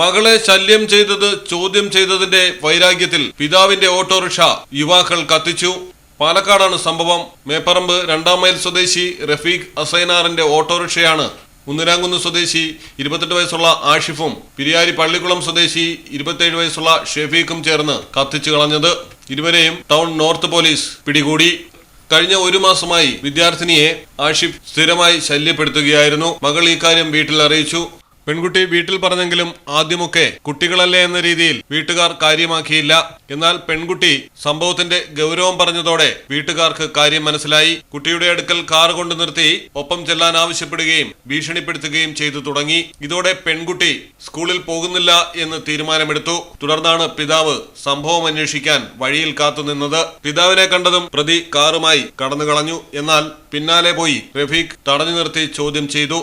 മകളെ ശല്യം ചെയ്തത് ചോദ്യം ചെയ്തതിന്റെ വൈരാഗ്യത്തിൽ പിതാവിന്റെ ഓട്ടോറിക്ഷ യുവാക്കൾ കത്തിച്ചു. പാലക്കാടാണ് സംഭവം. മേപ്പറമ്പ് രണ്ടാം മൈൽ സ്വദേശി റഫീഖ് അസൈനാറിന്റെ ഓട്ടോറിക്ഷയാണ്. മുന്നിരാങ്കുന്ന് സ്വദേശി ഇരുപത്തെട്ട് വയസ്സുള്ള ആഷിഫും പിരിയാരി പള്ളിക്കുളം സ്വദേശി ഇരുപത്തിയേഴ് വയസ്സുള്ള ഷെഫീഖും ചേർന്ന് കത്തിച്ചു കളഞ്ഞത്. ഇരുവരെയും ടൗൺ നോർത്ത് പോലീസ് പിടികൂടി. കഴിഞ്ഞ ഒരു മാസമായി വിദ്യാർത്ഥിനിയെ ആഷിഫ് സ്ഥിരമായി ശല്യപ്പെടുത്തുകയായിരുന്നു. മകൾ ഇക്കാര്യം കാര്യം വീട്ടിൽ അറിയിച്ചു. പെൺകുട്ടി വീട്ടിൽ പറഞ്ഞെങ്കിലും ആദ്യമൊക്കെ കുട്ടികളല്ലേ എന്ന രീതിയിൽ വീട്ടുകാർ കാര്യമാക്കിയില്ല. എന്നാൽ പെൺകുട്ടി സംഭവത്തിന്റെ ഗൗരവം പറഞ്ഞതോടെ വീട്ടുകാർക്ക് കാര്യം മനസ്സിലായി. കുട്ടിയുടെ അടുക്കൽ കാർ കൊണ്ടു നിർത്തി ഒപ്പം ചെല്ലാൻ ആവശ്യപ്പെടുകയും ഭീഷണിപ്പെടുത്തുകയും ചെയ്തു തുടങ്ങി. ഇതോടെ പെൺകുട്ടി സ്കൂളിൽ പോകുന്നില്ല എന്ന് തീരുമാനമെടുത്തു. തുടർന്നാണ് പിതാവ് സംഭവം അന്വേഷിക്കാൻ വഴിയിൽ കാത്തുനിന്നത് പിതാവിനെ കണ്ടതും പ്രതി കാറുമായി കടന്നു കളഞ്ഞു എന്നാൽ പിന്നാലെ പോയി റഫീഖ് തടഞ്ഞു നിർത്തി ചോദ്യം ചെയ്തു.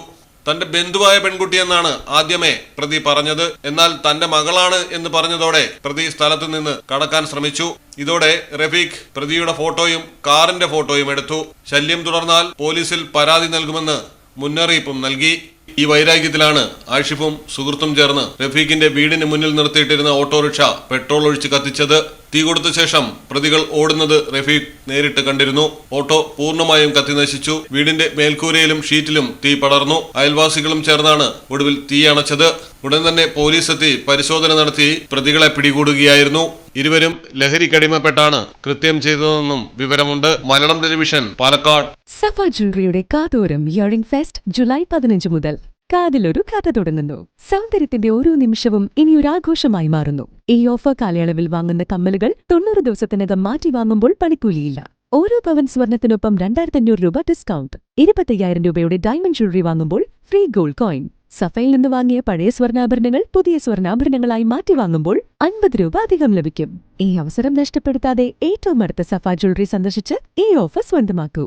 തന്റെ ബന്ധുവായ പെൺകുട്ടിയെന്നാണ് ആദ്യമേ പ്രതി പറഞ്ഞത്. എന്നാൽ തന്റെ മകളാണ് എന്ന് പറഞ്ഞതോടെ പ്രതി സ്ഥലത്ത് നിന്ന് കടക്കാൻ ശ്രമിച്ചു. ഇതോടെ റഫീഖ് പ്രതിയുടെ ഫോട്ടോയും കാറിന്റെ ഫോട്ടോയും എടുത്തു. ശല്യം തുടർന്നാൽ പോലീസിൽ പരാതി നൽകുമെന്ന് മുന്നറിയിപ്പും നൽകി. ഈ വൈരാഗ്യത്തിലാണ് ആഷിഫും സുഹൃത്തും ചേർന്ന് റഫീഖിന്റെ വീടിന് മുന്നിൽ നിർത്തിയിട്ടിരുന്ന ഓട്ടോറിക്ഷ പെട്രോൾ ഒഴിച്ച് കത്തിച്ചത്. തീ കൊടുത്ത ശേഷം പ്രതികൾ ഓടുന്നത് റഫീഖ് നേരിട്ട് കണ്ടിരുന്നു. ഓട്ടോ പൂർണമായും കത്തി നശിച്ചു. വീടിന്റെ മേൽക്കൂരയിലും ഷീറ്റിലും തീ പടർന്നു. അയൽവാസികളും ചേർന്നാണ് ഒടുവിൽ തീ അണച്ചത്. ഉടൻ തന്നെ പോലീസ് എത്തി പരിശോധന നടത്തി പ്രതികളെ പിടികൂടുകയായിരുന്നു. ഇരുവരും ലഹരിക്കടിമപ്പെട്ടാണ് കൃത്യം ചെയ്തതെന്നും വിവരമുണ്ട്. മലയാളം ടെലിവിഷൻ പാലക്കാട്. സഫ ജ്വല്ലറിയുടെ കാതോരം ഇയറിംഗ് ഫെസ്റ്റ് ജൂലൈ പതിനഞ്ച് മുതൽ. കാതിലൊരു കഥ തുടങ്ങുന്നു. സൗന്ദര്യത്തിന്റെ ഓരോ നിമിഷവും ഇനിയൊരു ആഘോഷമായി മാറുന്നു. ഈ ഓഫർ കാലയളവിൽ വാങ്ങുന്ന കമ്മലുകൾ തൊണ്ണൂറ് ദിവസത്തിനകം മാറ്റി വാങ്ങുമ്പോൾ പണിക്കൂലിയില്ല. ഓരോ പവൻ സ്വർണത്തിനൊപ്പം രണ്ടായിരത്തി അഞ്ഞൂറ് രൂപ ഡിസ്കൗണ്ട് ഇരുപത്തയ്യായിരം രൂപയുടെ ഡയമണ്ട് ജ്വല്ലറി വാങ്ങുമ്പോൾ ഫ്രീ ഗോൾഡ് കോയിൻ സഫയിൽ നിന്ന് വാങ്ങിയ പഴയ സ്വർണാഭരണങ്ങൾ പുതിയ സ്വർണാഭരണങ്ങളായി മാറ്റി വാങ്ങുമ്പോൾ അൻപത് രൂപ അധികം ലഭിക്കും. ഈ അവസരം നഷ്ടപ്പെടുത്താതെ ഏറ്റവും അടുത്ത സഫ ജ്വല്ലറി സന്ദർശിച്ച് ഈ ഓഫർ സ്വന്തമാക്കൂ.